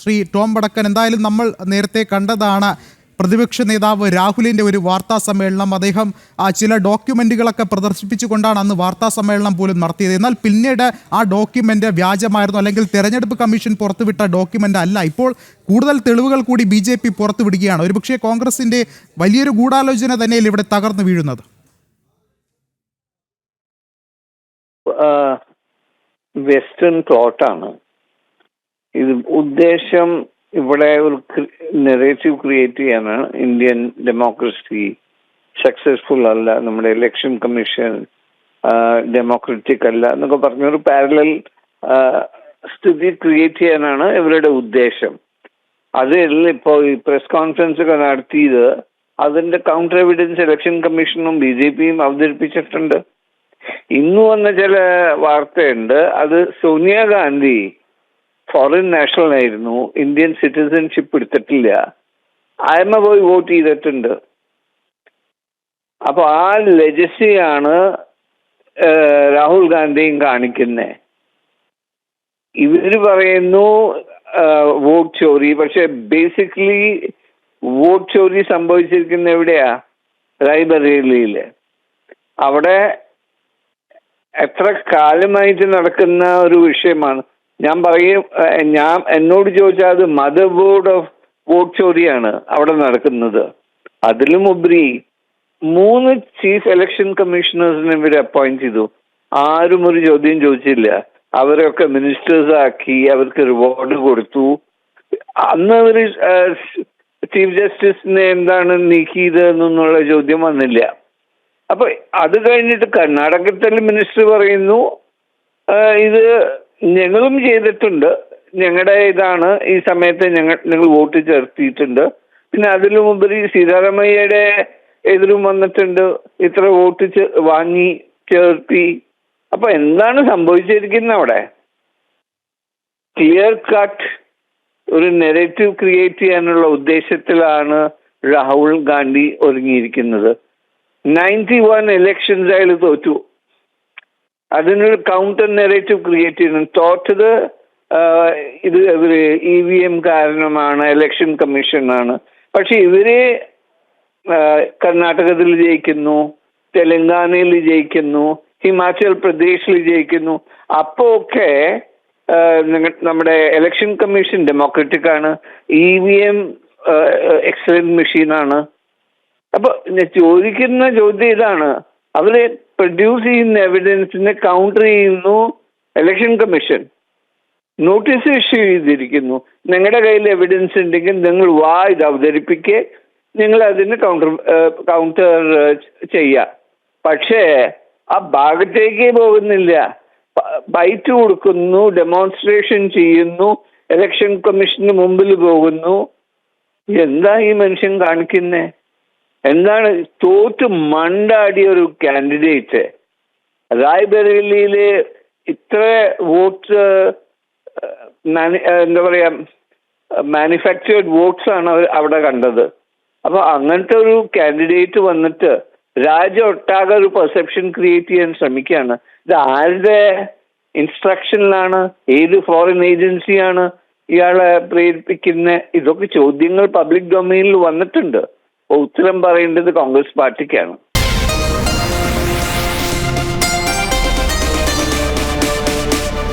Shri Tom വടക്കൻ എന്തായാലും നമ്മൾ നേരത്തെ കണ്ടതാണ് പ്രതിപക്ഷ നേതാവ് രാഹുലിന്റെ ഒരു വാർത്താ സമ്മേളനം. അദ്ദേഹം ചില ഡോക്യുമെന്റുകളൊക്കെ പ്രദർശിപ്പിച്ചുകൊണ്ടാണ് അന്ന് വാർത്താ സമ്മേളനം പോലും നടത്തിയത്. എന്നാൽ പിന്നീട് ആ ഡോക്യുമെന്റ് വ്യാജമായിരുന്നു. അല്ലെങ്കിൽ തെരഞ്ഞെടുപ്പ് കമ്മീഷൻ പുറത്തുവിട്ട ഡോക്യുമെന്റ് അല്ല. ഇപ്പോൾ കൂടുതൽ തെളിവുകൾ കൂടി ബി ജെ പി പുറത്തുവിടുകയാണ്. ഒരുപക്ഷെ കോൺഗ്രസിന്റെ വലിയൊരു ഗൂഢാലോചന തന്നെയല്ലേ ഇവിടെ തകർന്നു വീഴുന്നത്? വെസ്റ്റേൺ പ്ലോട്ടാണ്. ഇത് ഉദ്ദേശം ഇവിടെ ഒരു നെറേറ്റീവ് ക്രിയേറ്റ് ചെയ്യാനാണ് ഇന്ത്യൻ ഡെമോക്രസി സക്സസ്ഫുൾ അല്ല നമ്മുടെ ഇലക്ഷൻ കമ്മീഷൻ ഡെമോക്രറ്റിക് അല്ല എന്നൊക്കെ പറഞ്ഞൊരു പാരലൽ സ്ഥിതി ക്രിയേറ്റ് ചെയ്യാനാണ് ഇവരുടെ ഉദ്ദേശം. അതിൽ ഇപ്പോൾ ഈ പ്രസ് കോൺഫറൻസ് ഒക്കെ നടത്തിയത് അതിന്റെ കൗണ്ടർ എവിഡൻസ് ഇലക്ഷൻ കമ്മീഷനും ബി ജെ പിയും അവതരിപ്പിച്ചിട്ടുണ്ട്. ഇന്ന് വന്ന ചില വാർത്തയുണ്ട്. അത് സോണിയാഗാന്ധി ഫോറിൻ നാഷണൽ ആയിരുന്നു. ഇന്ത്യൻ സിറ്റിസൺഷിപ്പ് എടുത്തിട്ടില്ല. ആയ്മ പോയി വോട്ട് ചെയ്തിട്ടുണ്ട്. അപ്പോൾ ആ ലെജസിയാണ് രാഹുൽ ഗാന്ധിയും കാണിക്കുന്നത് ഇവർ പറയുന്നു വോട്ട് ചോറി. പക്ഷെ ബേസിക്കലി വോട്ട് ചോറി സംഭവിച്ചിരിക്കുന്ന എവിടെയാ? റായ്ബറേലിയിൽ അവിടെ എത്ര കാലമായിട്ട് നടക്കുന്ന ഒരു വിഷയമാണ്. ഞാൻ പറയും ഞാൻ എന്നോട് ചോദിച്ചാൽ അത് മദർ ബോർഡ് ഓഫ് വോട്ട് ചോദ്യമാണ് അവിടെ നടക്കുന്നത്. അതിലും ഉപരി മൂന്ന് ചീഫ് ഇലക്ഷൻ കമ്മീഷണേഴ്സിനെ ഇവർ അപ്പോയിന്റ് ചെയ്തു. ആരും ഒരു ചോദ്യം ചോദിച്ചില്ല. അവരൊക്കെ മിനിസ്റ്റേഴ്സ് ആക്കി അവർക്ക് റിവാർഡ് കൊടുത്തു. അന്ന് അവർ ചീഫ് ജസ്റ്റിസിനെ എന്താണ് നീക്കിയത് എന്നുള്ള ചോദ്യം വന്നില്ല. അപ്പൊ അത് കഴിഞ്ഞിട്ട് കർണാടകത്തിൽ മിനിസ്റ്റർ പറയുന്നു ഇത് ഞങ്ങളും ചെയ്തിട്ടുണ്ട്. ഞങ്ങളുടെ ഇതാണ് ഈ സമയത്ത് ഞങ്ങൾ ഞങ്ങൾ വോട്ട് ചേർത്തിയിട്ടുണ്ട്. പിന്നെ അതിലും ഉപരി സീതാരാമയ്യയുടെ എതിരും വന്നിട്ടുണ്ട്. ഇത്ര വോട്ട് വാങ്ങി ചേർത്തി. അപ്പൊ എന്താണ് സംഭവിച്ചിരിക്കുന്നത് അവിടെ? ക്ലിയർ കട്ട് ഒരു നെറേറ്റീവ് ക്രിയേറ്റ് ചെയ്യാനുള്ള ഉദ്ദേശത്തിലാണ് രാഹുൽ ഗാന്ധി ഒരുങ്ങിയിരിക്കുന്നത്. നയന്റി വൺ ഇലക്ഷൻസ് അയാൾ തോറ്റു. അതിനൊരു കൗണ്ടർ നെറേറ്റീവ് ക്രിയേറ്റ് ചെയ്യുന്നു. തോറ്റത് ഇത് ഇവർ ഇ വി എം കാരണമാണ് ഇലക്ഷൻ കമ്മീഷനാണ് പക്ഷെ ഇവർ കർണാടകത്തിൽ ജയിക്കുന്നു തെലങ്കാനയിൽ ജയിക്കുന്നു ഹിമാചൽ പ്രദേശിൽ ജയിക്കുന്നു. അപ്പോ ഒക്കെ നമ്മുടെ ഇലക്ഷൻ കമ്മീഷൻ ഡെമോക്രറ്റിക് ആണ്. ഇ വി എം എക്സലന്റ് മെഷീനാണ് അപ്പൊ ചോദിക്കുന്ന ചോദ്യം ഇതാണ്. അവർ പ്രൊഡ്യൂസ് ചെയ്യുന്ന എവിഡൻസിനെ കൗണ്ടർ ചെയ്യുന്നു ഇലക്ഷൻ കമ്മീഷൻ നോട്ടീസ് ഇഷ്യൂ ചെയ്തിരിക്കുന്നു. നിങ്ങളുടെ കയ്യിൽ എവിഡൻസ് ഉണ്ടെങ്കിൽ നിങ്ങൾ വാ ഇത് അവതരിപ്പിക്കുക നിങ്ങൾ അതിന് കൗണ്ടർ കൗണ്ടർ ചെയ്യുക പക്ഷേ ആ ഭാഗത്തേക്ക് പോകുന്നില്ല. ബൈറ്റ് കൊടുക്കുന്നു ഡെമോൺസ്ട്രേഷൻ ചെയ്യുന്നു ഇലക്ഷൻ കമ്മീഷന് മുമ്പിൽ പോകുന്നു. എന്താ ഈ മനുഷ്യൻ കാണിക്കുന്നേ? എന്താണ് തോറ്റ് മണ്ടാടിയ ഒരു കാൻഡിഡേറ്റ് റായ്ബറേലിയിൽ ഇത്ര വോട്ട് എന്താ പറയാ മാനുഫാക്ചേർഡ് വോട്ട്സ് ആണ് അവർ അവിടെ കണ്ടത്. അപ്പൊ അങ്ങനത്തെ ഒരു കാൻഡിഡേറ്റ് വന്നിട്ട് രാജ്യം ഒട്ടാകെ ഒരു പെർസെപ്ഷൻ ക്രിയേറ്റ് ചെയ്യാൻ ശ്രമിക്കുകയാണ്. ഇത് ആരുടെ ഇൻസ്ട്രക്ഷനിലാണ് ഏത് ഫോറിൻ ഏജൻസിയാണ് ഇയാളെ പ്രേരിപ്പിക്കുന്ന? ഇതൊക്കെ ചോദ്യങ്ങൾ പബ്ലിക് ഡൊമൈനിൽ വന്നിട്ടുണ്ട്. ഉത്തരം പറയേണ്ടത് കോൺഗ്രസ് പാർട്ടിക്കാണ്.